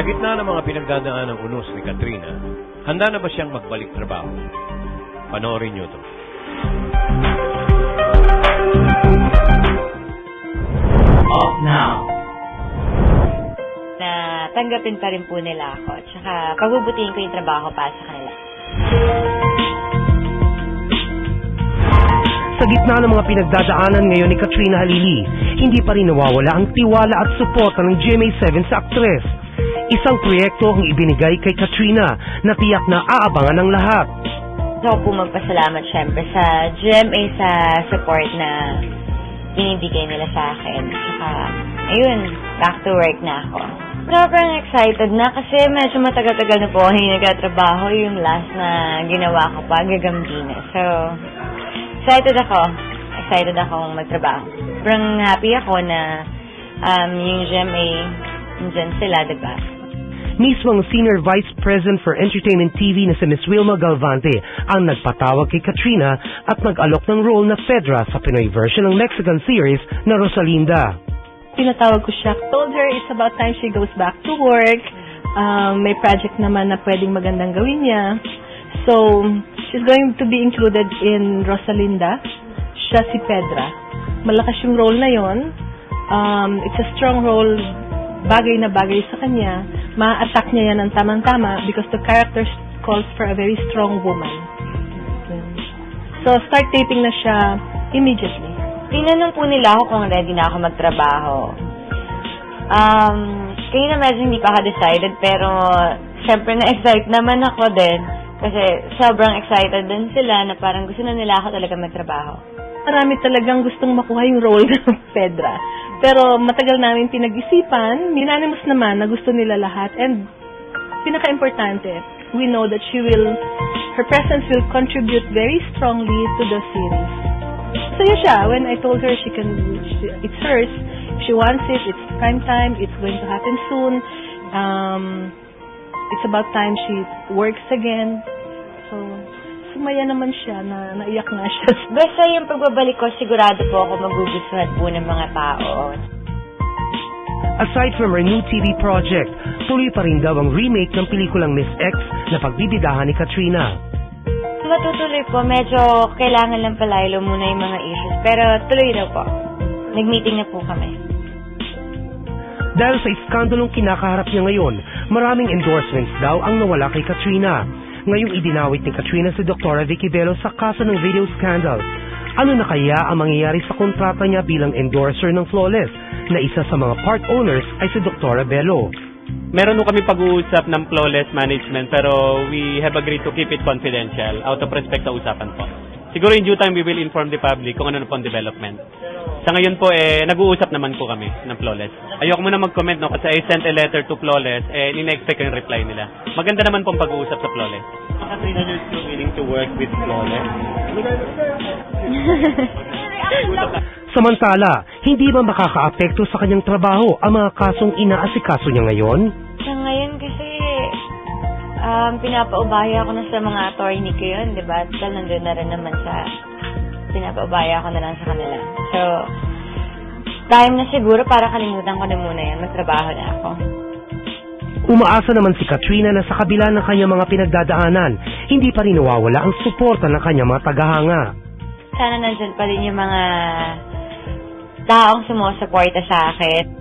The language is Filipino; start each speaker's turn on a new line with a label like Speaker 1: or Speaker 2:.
Speaker 1: Sa gitna ng mga pinagdadaan ng unos ni Katrina, handa na ba siyang magbalik trabaho? Panoorin niyo to.
Speaker 2: Off now.
Speaker 3: na tanggapin pa rin po nila ako. Tsaka pagbubutihin ko yung trabaho para sa kanila.
Speaker 4: Sa gitna ng mga pinagdadaanan ngayon ni Katrina Halili, hindi pa rin nawawala ang tiwala at suporta ng GMA7 sa aktres. Isang proyekto ang ibinigay kay Katrina na tiyak na aabangan ng lahat.
Speaker 3: Gusto ko po magpasalamat syempre sa GMA sa support na binibigay nila sa akin. Tsaka, ayun, back to work na ako. Sobrang excited na kasi medyo matagal-tagal na po hindi nagkatrabaho. Yung last na ginawa ko pa, gagambina. So, excited ako. Excited akong magtrabaho. Sobrang happy ako na um, yung GMA, nandyan sila, diba?
Speaker 4: Mismo ang Senior Vice President for Entertainment TV na si Miss Wilma Galvante ang nagpatawag kay Katrina at nag-alok ng role na Fedra sa Pinoy version ng Mexican series na Rosalinda.
Speaker 5: Pinatawag ko siya. Told her it's about time she goes back to work. Um, may project naman na pwedeng magandang gawin niya. So, she's going to be included in Rosalinda. Siya si Pedra. Malakas yung role na yon. Um, it's a strong role. Bagay na bagay sa kanya. Ma-attack niya yan ng tamang-tama because the character calls for a very strong woman. So, start taping na siya immediately.
Speaker 3: Tinanong po nila ako kung ready na ako magtrabaho. Um, kayo na medyo hindi pa ka-decided, pero syempre na-excite naman ako din. Kasi sobrang excited din sila na parang gusto na nila ako talaga magtrabaho.
Speaker 5: Marami talagang gustong makuha yung role ng Pedra. Pero matagal namin pinag-isipan, unanimous naman na gusto nila lahat. And pinaka-importante, we know that she will, her presence will contribute very strongly to the series. So yun siya, when I told her she can, it's hers, she wants it, it's prime time, it's going to happen soon. Um, it's about time she works again. So, sumaya naman siya na naiyak nga siya.
Speaker 3: Basta yung pagbabalik ko, sigurado po ako magugustuhan po ng mga tao.
Speaker 4: Aside from her new TV project, tuloy pa rin daw ang remake ng pelikulang Miss X na pagbibidahan ni Katrina.
Speaker 3: Matutuloy po, medyo kailangan lang palaylo muna yung mga issues. Pero tuloy daw po. Nag-meeting na po kami.
Speaker 4: Dahil sa iskandalong kinakaharap niya ngayon, maraming endorsements daw ang nawala kay Katrina. Ngayong idinawit ni Katrina si Dr. Vicky Bello sa kaso ng video scandal. Ano na kaya ang mangyayari sa kontrata niya bilang endorser ng Flawless na isa sa mga part owners ay si Dr. Bello?
Speaker 6: Meron nung kami pag-uusap ng flawless management pero we have agreed to keep it confidential out of respect sa usapan po. Siguro in due time we will inform the public kung ano na po ang development. Sa ngayon po eh nag-uusap naman po kami ng flawless. Ayoko muna mag-comment no kasi I sent a letter to flawless eh ina-expect ko yung reply nila. Maganda naman pong pag-uusap sa flawless.
Speaker 2: Katrina, you're still willing to work with Flawless?
Speaker 4: Samantala, hindi ba makakaapekto sa kanyang trabaho ang mga kasong inaasikaso niya ngayon?
Speaker 3: Sa ngayon kasi, um, pinapaubaya ko na sa mga attorney ko yun, di ba? Dahil nandun na rin naman sa, pinapaubaya ko na lang sa kanila. So, time na siguro para kalimutan ko na muna yan, magtrabaho na ako.
Speaker 4: Umaasa naman si Katrina na sa kabila ng kanyang mga pinagdadaanan, hindi pa rin nawawala ang suporta ng kanyang mga tagahanga.
Speaker 3: Sana nandyan pa rin yung mga taong sumusuporta sa akin.